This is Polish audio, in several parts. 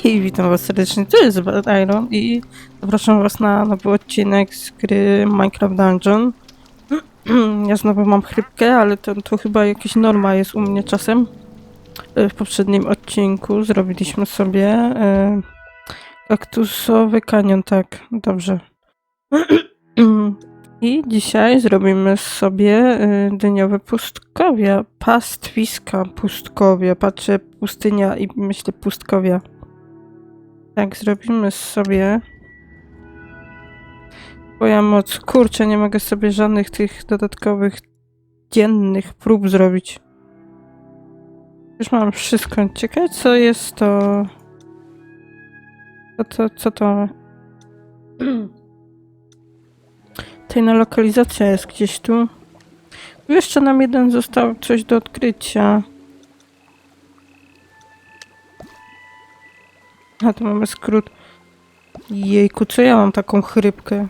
Hej, witam was serdecznie, to jest Bad Iron i zapraszam was na nowy odcinek z gry Minecraft Dungeon. Ja znowu mam chrypkę, ale to, to chyba jakaś norma jest u mnie czasem. E, W poprzednim odcinku zrobiliśmy sobie e, kaktusowy kanion, tak, dobrze. I dzisiaj zrobimy sobie e, dyniowe pustkowia, pastwiska pustkowia. Patrzę pustynia i myślę pustkowia. Tak, zrobimy sobie. Twoja moc. Kurczę, nie mogę sobie żadnych tych dodatkowych dziennych prób zrobić. Już mam wszystko. Ciekawe, co jest to. Co to? Co to? Tajna lokalizacja jest gdzieś tu. Tu jeszcze nam jeden został coś do odkrycia. A tu mamy skrót. Jejku, co ja mam taką chrypkę?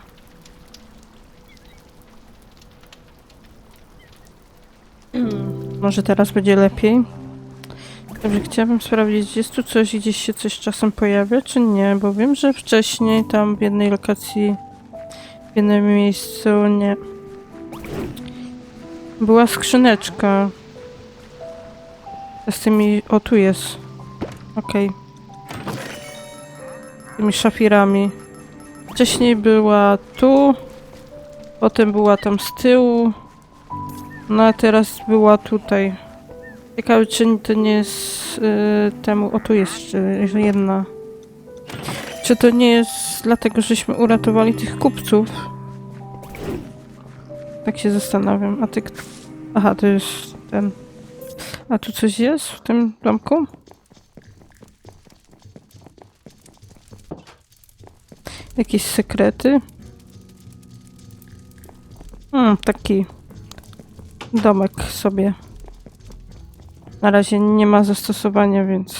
Mm, Może teraz będzie lepiej? Dobrze, chciałabym sprawdzić, jest tu coś, gdzieś się coś czasem pojawia, czy nie? Bo wiem, że wcześniej tam w jednej lokacji, w jednym miejscu, nie. Była skrzyneczka. Z tymi... O, tu jest. Okej tymi szafirami. Wcześniej była tu, potem była tam z tyłu, no a teraz była tutaj. Ciekawe, czy to nie jest y, temu... O, tu jest y, jedna. Czy to nie jest dlatego, żeśmy uratowali tych kupców? Tak się zastanawiam. A ty... Aha, to jest ten... A tu coś jest w tym domku? Jakieś sekrety? Hmm, taki domek sobie. Na razie nie ma zastosowania, więc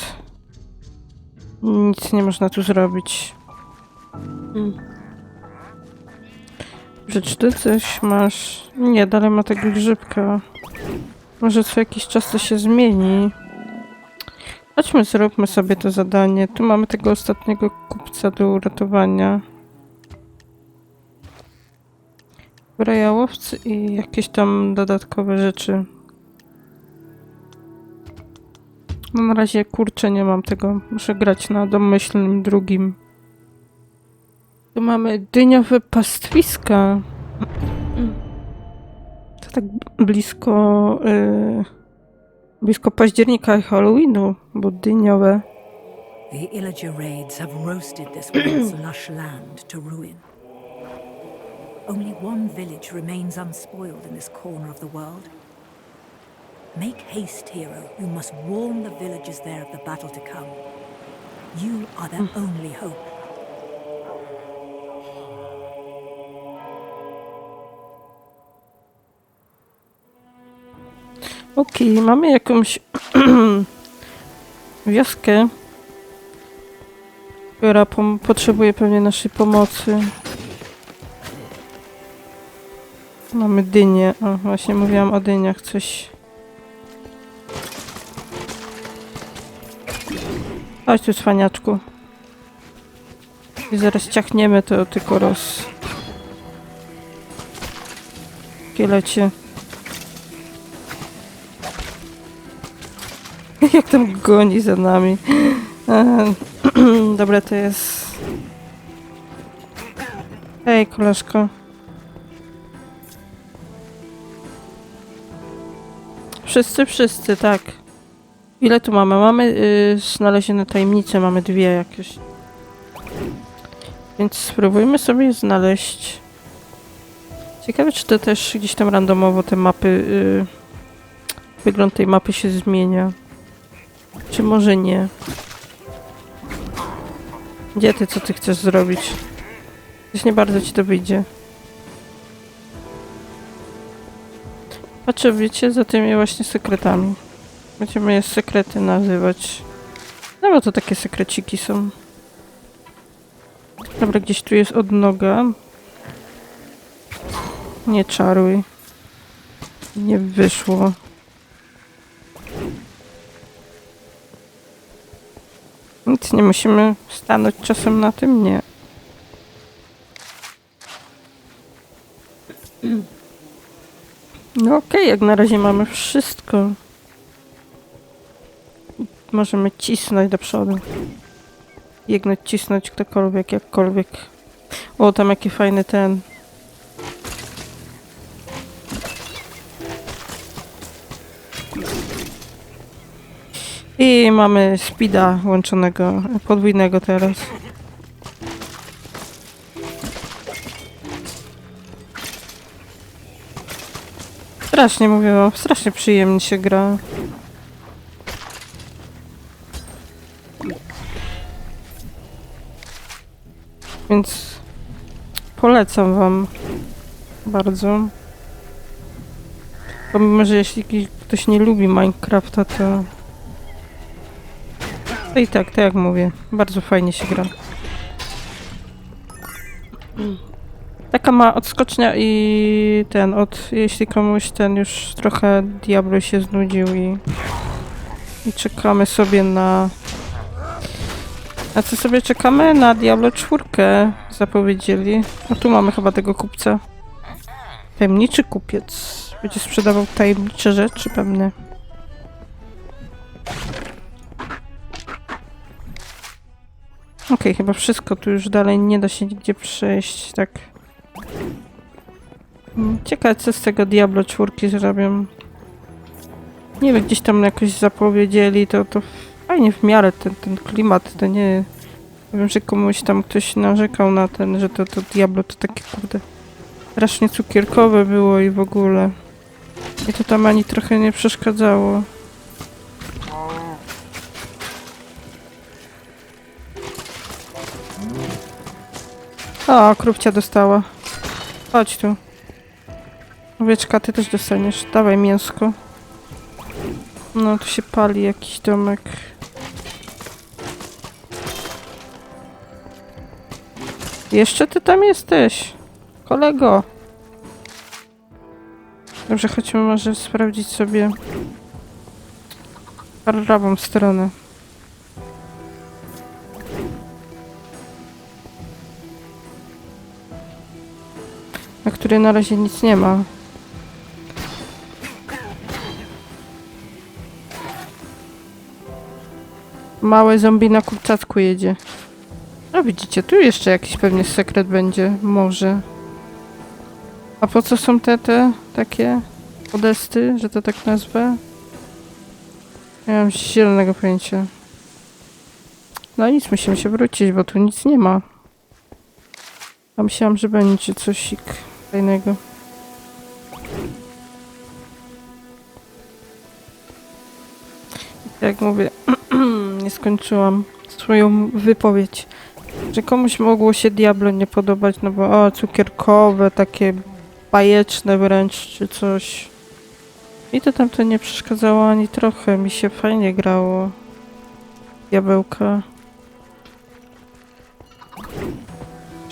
nic nie można tu zrobić. Hmm. Czy ty coś masz? Nie, dalej ma tego grzybka. Może co jakiś czas to się zmieni. Chodźmy, zróbmy sobie to zadanie. Tu mamy tego ostatniego kupca do uratowania. Brajałowcy i jakieś tam dodatkowe rzeczy. Na razie kurczę nie mam tego. Muszę grać na domyślnym drugim. Tu mamy dyniowe pastwiska. To tak blisko... Yy... Blisko października i Halloweenu, bo dyniowe. The Illager raids have roasted this once lush land to ruin. Only one village remains unspoiled in this corner of the world. Make haste, hero. You must warn the villagers there of the battle to come. You are their hmm. only hope. Okej, mamy jakąś wioskę, która potrzebuje pewnie naszej pomocy. Mamy dynię. O, właśnie mówiłam o dyniach coś. Chodź tu, cwaniaczku. I zaraz ciachniemy to tylko roz... Kielecie. Jak tam goni za nami. Dobra, to jest... Hej, koleżko. Wszyscy, wszyscy, tak. Ile tu mamy? Mamy y, znalezione tajemnice, mamy dwie jakieś. Więc spróbujmy sobie znaleźć. Ciekawe, czy to też gdzieś tam randomowo te mapy... Y, wygląd tej mapy się zmienia. Czy może nie? Gdzie ty, co ty chcesz zrobić? Coś nie bardzo ci to wyjdzie. Patrzę, wiecie, za tymi właśnie sekretami. Będziemy je sekrety nazywać. No bo to takie sekreciki są. Dobra, gdzieś tu jest odnoga. Nie czaruj. Nie wyszło. Nic nie musimy stanąć czasem na tym, nie. No okej, jak na razie mamy wszystko. Możemy cisnąć do przodu. Biegnąć, cisnąć ktokolwiek, jakkolwiek. O, tam jaki fajny ten. I mamy speeda łączonego, podwójnego teraz. Strasznie mówię, strasznie przyjemnie się gra. Więc polecam wam bardzo. Pomimo, że jeśli ktoś nie lubi Minecrafta, to i tak, tak jak mówię, bardzo fajnie się gra. Taka ma odskocznia i ten, od, jeśli komuś ten już trochę Diablo się znudził i, i czekamy sobie na... Na co sobie czekamy? Na Diablo 4 zapowiedzieli. A tu mamy chyba tego kupca. Tajemniczy kupiec. Będzie sprzedawał tajemnicze rzeczy pewnie. Okej, chyba wszystko. Tu już dalej nie da się nigdzie przejść, tak. Mm, Ciekawe, co z tego Diablo 4 zrobią. Nie wiem, gdzieś tam jakoś zapowiedzieli, to, to fajnie w miarę ten, ten klimat, to nie... Wiem, że komuś tam ktoś narzekał na ten, że to, to Diablo to takie kurde strasznie cukierkowe było i w ogóle. I to tam ani trochę nie przeszkadzało. O, krówcia dostała. Chodź tu. Owieczka, ty też dostaniesz. Dawaj mięsko. No, tu się pali jakiś domek. Jeszcze ty tam jesteś. Kolego. Dobrze, chodźmy może sprawdzić sobie prawą stronę. Której na razie nic nie ma. Małe zombie na kurczatku jedzie. No widzicie, tu jeszcze jakiś pewnie sekret będzie, może. A po co są te, te takie podesty, że to tak nazwę? Nie mam zielonego pojęcia. No nic, musimy się wrócić, bo tu nic nie ma. A myślałam, że będzie coś fajnego. Jak mówię, nie skończyłam swoją wypowiedź. Że komuś mogło się Diablo nie podobać, no bo o, cukierkowe, takie bajeczne wręcz, czy coś. I to tam to nie przeszkadzało ani trochę, mi się fajnie grało. Diabełka.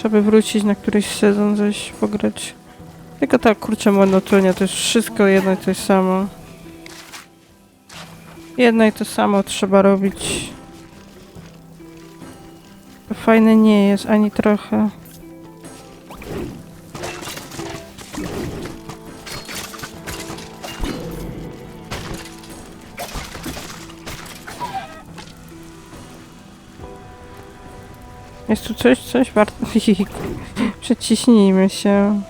Trzeba wrócić na któryś sezon, coś pograć. Tylko tak, kurczę, monotonia, to jest wszystko jedno i to samo. Jedno i to samo trzeba robić. To fajne nie jest, ani trochę. Jest tu coś, coś warto... Przeciśnijmy się.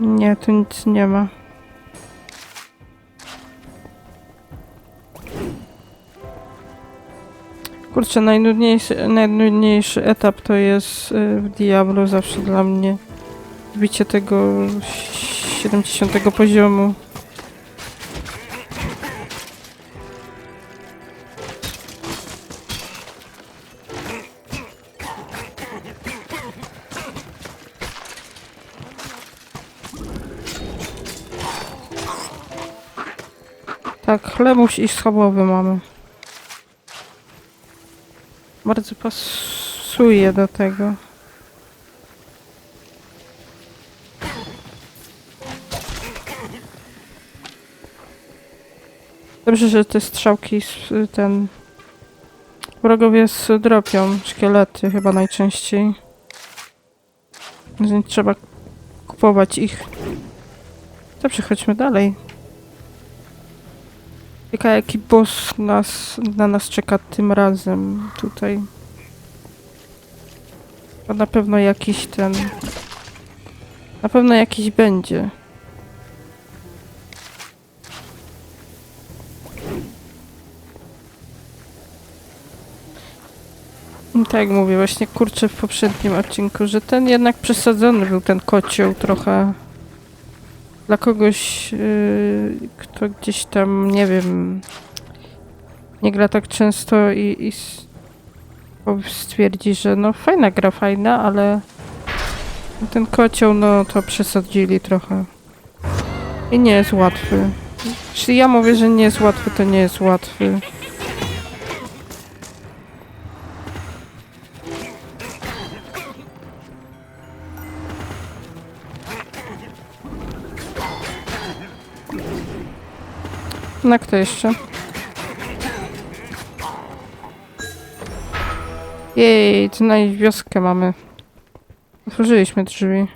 Nie, tu nic nie ma. Kurczę, najnudniejszy, najnudniejszy etap to jest y, w Diablo zawsze dla mnie. Wbicie tego 70 poziomu. Tak, chlebuś i schabowy mamy. Bardzo pasuje do tego. Dobrze, że te strzałki ten Wrogowie s- dropią szkielety chyba najczęściej. Więc trzeba kupować ich. To przechodźmy dalej. Ciekawe jaki boss nas, na nas czeka tym razem tutaj. To na pewno jakiś ten... Na pewno jakiś będzie. I Tak mówię, właśnie kurczę w poprzednim odcinku, że ten jednak przesadzony był ten kocioł trochę. Dla kogoś, yy, kto gdzieś tam, nie wiem, nie gra tak często i, i stwierdzi, że no fajna gra, fajna, ale ten kocioł, no to przesadzili trochę. I nie jest łatwy. Jeśli ja mówię, że nie jest łatwy, to nie jest łatwy. Na kto jeszcze? Jej, co na wioskę mamy. Otworzyliśmy drzwi.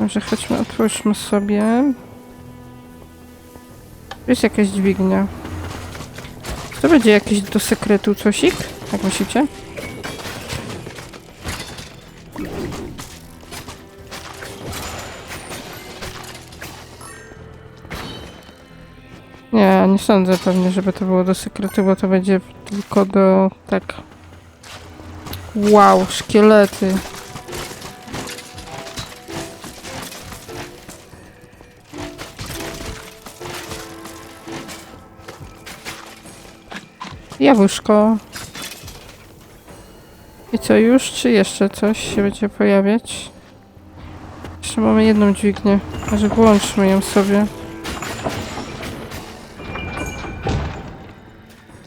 Może chodźmy, otwórzmy sobie. Jest jakaś dźwignia. To będzie jakiś do sekretu cosik? Jak myślicie? Nie, sądzę pewnie, żeby to było do sekretu, bo to będzie tylko do... tak... Wow, szkielety. Jabłuszko. I co, już? Czy jeszcze coś się będzie pojawiać? Jeszcze mamy jedną dźwignię. Może włączmy ją sobie.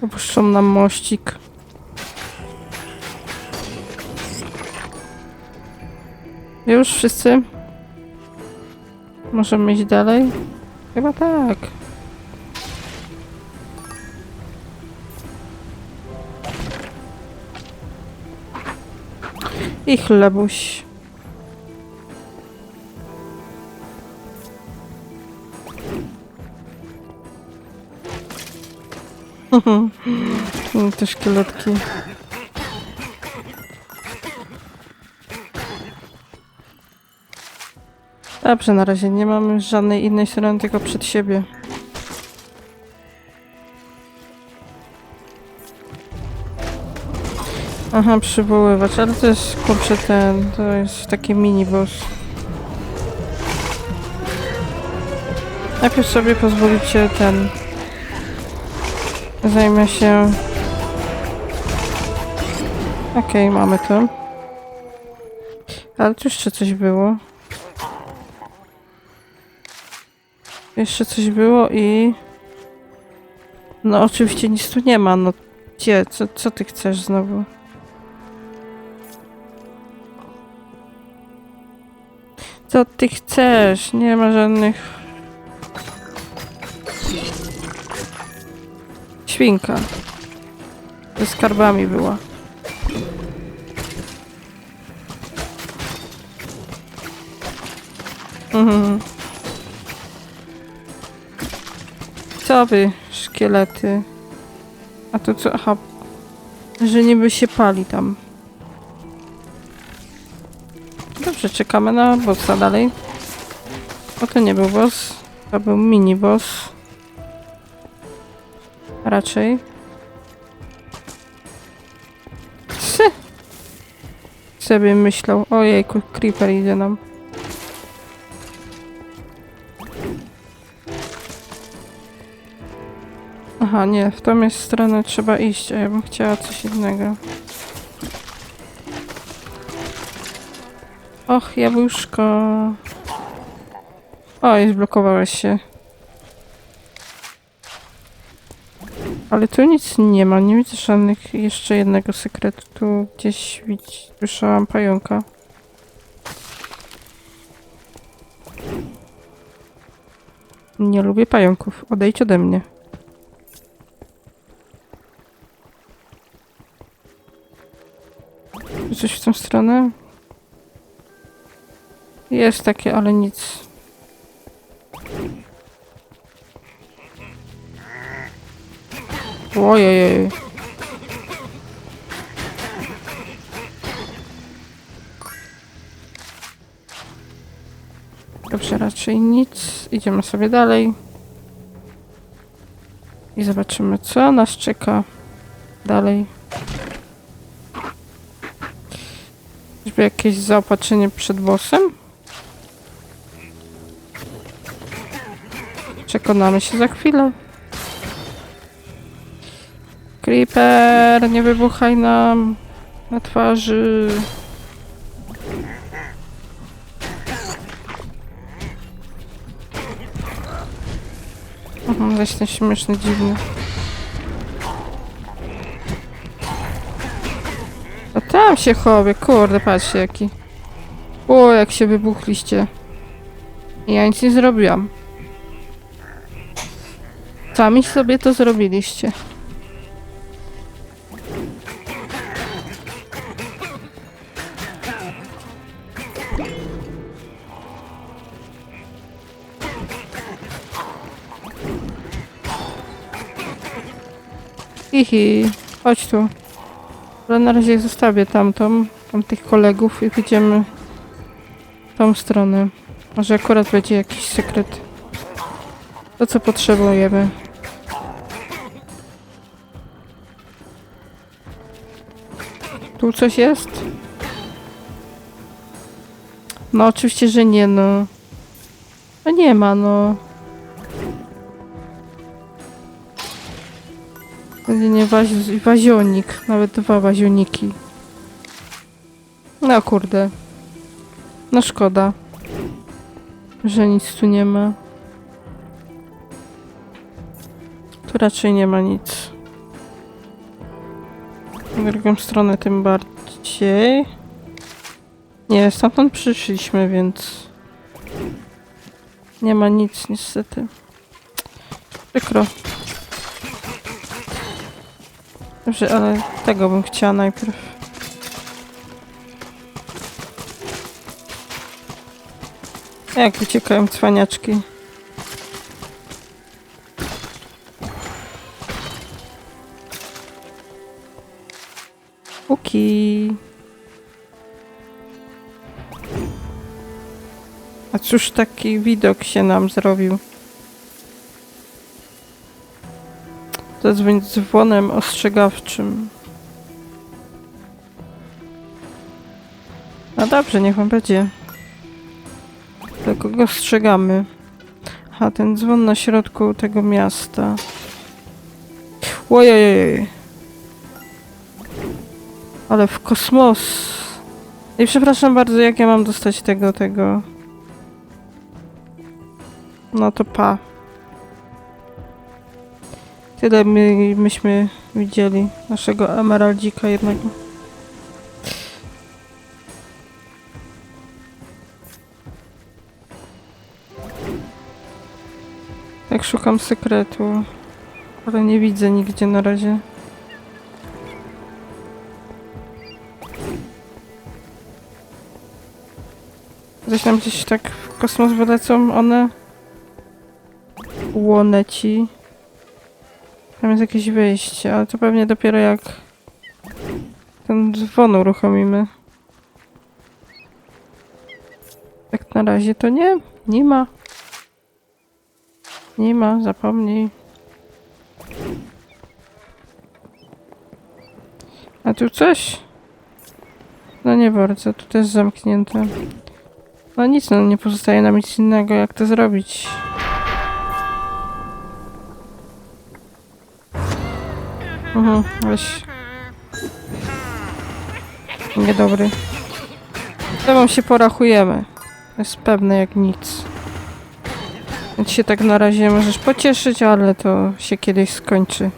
Opuszczą nam mościk. Już wszyscy? Możemy iść dalej? Chyba tak. I chlebuś. Te szkieletki. Dobrze, na razie nie mamy żadnej innej strony, tylko przed siebie. Aha, przywoływać, ale to jest kurczę ten, to jest taki mini boss. Najpierw sobie pozwolicie ten... Zajmę się... Okej, mamy to. Ale tu jeszcze coś było. Jeszcze coś było i... No oczywiście nic tu nie ma, no gdzie? Co, co ty chcesz znowu? Co ty chcesz? Nie ma żadnych... Świnka. Ze skarbami była. Mhm. Co wy, szkielety? A to co? Aha. Że niby się pali tam. Dobrze, czekamy na bossa dalej. O, to nie był boss. To był mini boss. Raczej. Psy! Sobie myślał. Ojejku, creeper idzie nam. Aha, nie, w tą jest stronę trzeba iść, a ja bym chciała coś innego. Och, jabłuszko. Oj, zblokowałeś się. Ale tu nic nie ma, nie widzę żadnych jeszcze jednego sekretu. Tu gdzieś widz... słyszałam pająka. Nie lubię pająków. Odejdź ode mnie. Coś w tą stronę? Jest takie, ale nic. Ojej. Dobrze, raczej nic. Idziemy sobie dalej. I zobaczymy, co nas czeka dalej. Czyżby jakieś zaopatrzenie przed bossem? Przekonamy się za chwilę. Creeper, nie wybuchaj nam na twarzy. Mhm, weź ten śmieszny, dziwny. A tam się chowie, kurde, patrzcie jaki. O, jak się wybuchliście. Ja nic nie zrobiłam. Sami sobie to zrobiliście. Hihi, chodź tu. Ale na razie zostawię tamtą, tamtych kolegów i pójdziemy w tą stronę. Może akurat będzie jakiś sekret. To co potrzebujemy. Tu coś jest? No oczywiście, że nie no. No nie ma no. Jedynie wazi wazionik, nawet dwa wazioniki. No kurde. No szkoda, że nic tu nie ma. Tu raczej nie ma nic. W drugą stronę tym bardziej. Nie, stamtąd przyszliśmy, więc... Nie ma nic niestety. Przykro. Dobrze, ale tego bym chciała najpierw. Jak uciekają cwaniaczki. Uki. A cóż taki widok się nam zrobił? Zadzwoń dzwonem ostrzegawczym. No dobrze, niech on będzie. Do kogo ostrzegamy? A ten dzwon na środku tego miasta. Ojej. Ale w kosmos. I przepraszam bardzo, jak ja mam dostać tego, tego. No to pa. Tyle my, myśmy widzieli naszego emeraldzika jednego. Tak szukam sekretu, ale nie widzę nigdzie na razie. Gdzieś tam gdzieś tak w kosmos wylecą one. Łoneci. Tam jest jakieś wyjście, ale to pewnie dopiero jak ten dzwon uruchomimy. Jak na razie to nie, nie ma. Nie ma, zapomnij. A tu coś? No nie bardzo, tu też zamknięte. No nic, no nie pozostaje nam nic innego, jak to zrobić. Mhm, weź. Niedobry. Z tobą się porachujemy. To jest pewne jak nic. Więc się tak na razie możesz pocieszyć, ale to się kiedyś skończy.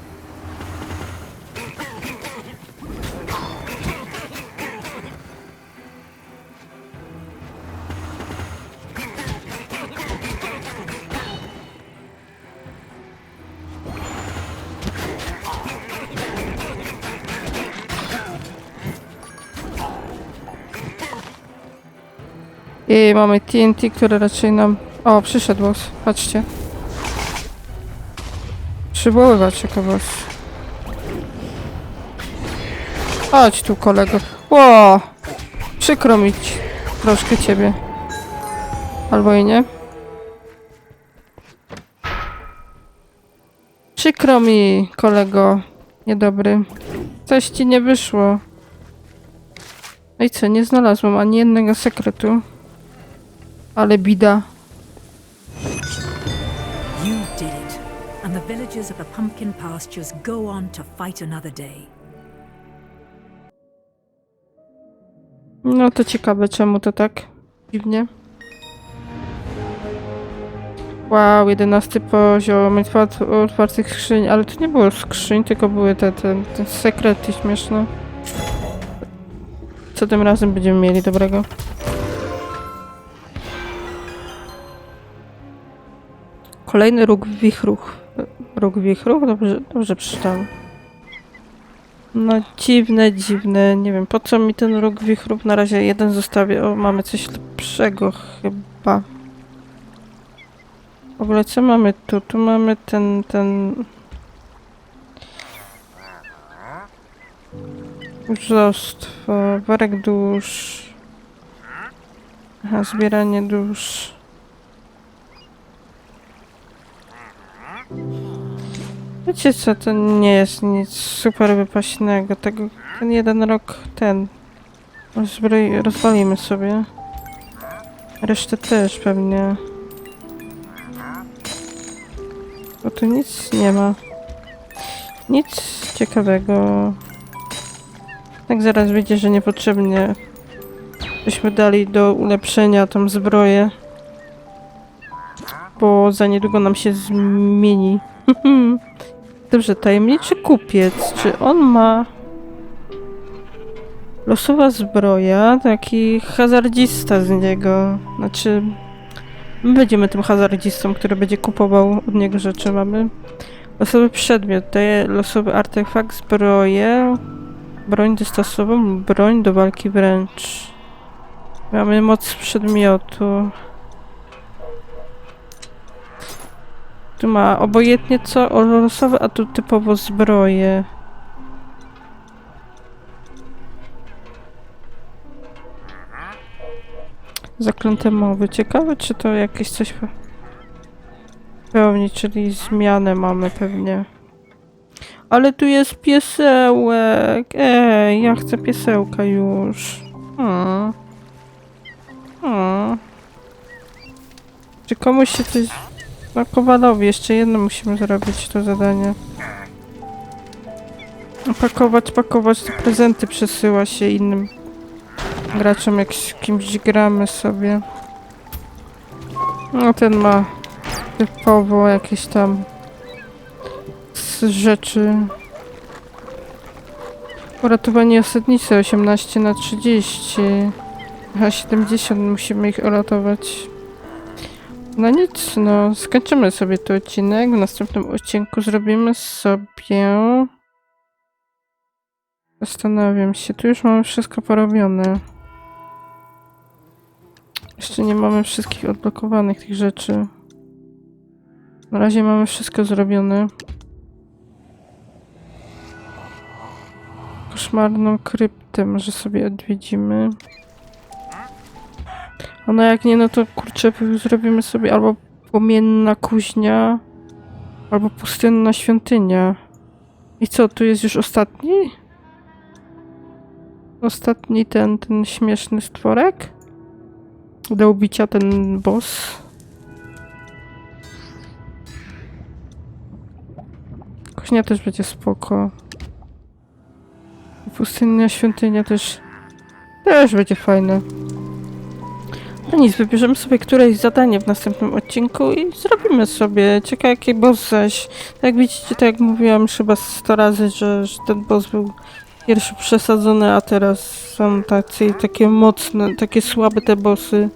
I mamy TNT, które raczej nam... O, przyszedł boss. Patrzcie. Przywoływać kogoś. Chodź tu, kolego. Ło! Przykro mi troszkę ciebie. Albo i nie. Przykro mi, kolego. Niedobry. Coś ci nie wyszło. No i co, nie znalazłam ani jednego sekretu. Ale bida. You did it, and the villagers of the pumpkin pastures go on to fight another day. No to ciekawe, czemu to tak dziwnie. Wow, jedenasty poziom otwart- otwartych skrzyń, ale to nie było skrzyń, tylko były te, te, te sekrety śmieszne. Co tym razem będziemy mieli dobrego? Kolejny róg wichruch. Róg wichruch? Dobrze, dobrze przeczytałam. No dziwne, dziwne. Nie wiem, po co mi ten róg wichrów? Na razie jeden zostawię. O, mamy coś lepszego chyba. W ogóle co mamy tu? Tu mamy ten, ten... Żostwo, worek dusz. Aha, zbieranie dusz. Wiecie co, to nie jest nic super wypaśnego. Tego, ten jeden rok, ten... Zbroj, rozwalimy sobie. Resztę też pewnie. Bo tu nic nie ma. Nic ciekawego. Tak zaraz wyjdzie, że niepotrzebnie byśmy dali do ulepszenia tą zbroję. Bo za niedługo nam się zmieni. Dobrze, tajemniczy kupiec. Czy on ma losowa zbroja? Taki hazardzista z niego. Znaczy, my będziemy tym hazardzistą, który będzie kupował od niego rzeczy. Mamy losowy przedmiot, daje losowy artefakt, zbroję, broń dystansową, broń do walki wręcz. Mamy moc przedmiotu. Tu ma obojętnie co, a tu typowo zbroje. Zaklęte mowy. Ciekawe, czy to jakieś coś pe- pełni, czyli zmianę mamy pewnie. Ale tu jest piesełek. Ej, ja chcę piesełka już. Hmm. Hmm. Czy komuś się coś no Kowalowi, jeszcze jedno musimy zrobić to zadanie. Pakować, pakować te prezenty przesyła się innym graczom, jak z kimś gramy sobie. No ten ma typowo jakieś tam rzeczy. Uratowanie osadnicy 18 na 30. Aha, 70 musimy ich uratować. No nic, no skończymy sobie ten odcinek. W następnym odcinku zrobimy sobie... Zastanawiam się, tu już mamy wszystko porobione. Jeszcze nie mamy wszystkich odblokowanych tych rzeczy. Na razie mamy wszystko zrobione. Koszmarną kryptę może sobie odwiedzimy. A no jak nie, no to kurczę, zrobimy sobie albo płomienna kuźnia, albo pustynna świątynia. I co, tu jest już ostatni? Ostatni ten, ten śmieszny stworek? Do ubicia ten boss. Kuźnia też będzie spoko. Pustynna świątynia też... Też będzie fajne. No nic, wybierzemy sobie któreś zadanie w następnym odcinku i zrobimy sobie. Ciekawe jaki boss zaś. Tak jak widzicie, tak jak mówiłam chyba 100 razy, że, że ten boss był pierwszy przesadzony, a teraz są tacy, takie mocne, takie słabe te bossy.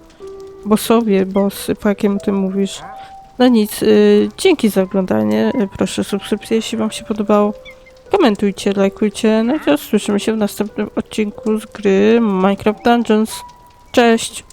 Bossowie, bossy, po jakim ty mówisz. No nic, y, dzięki za oglądanie. Y, proszę subskrypcję, jeśli wam się podobało. Komentujcie, lajkujcie. No i to słyszymy się w następnym odcinku z gry Minecraft Dungeons. Cześć!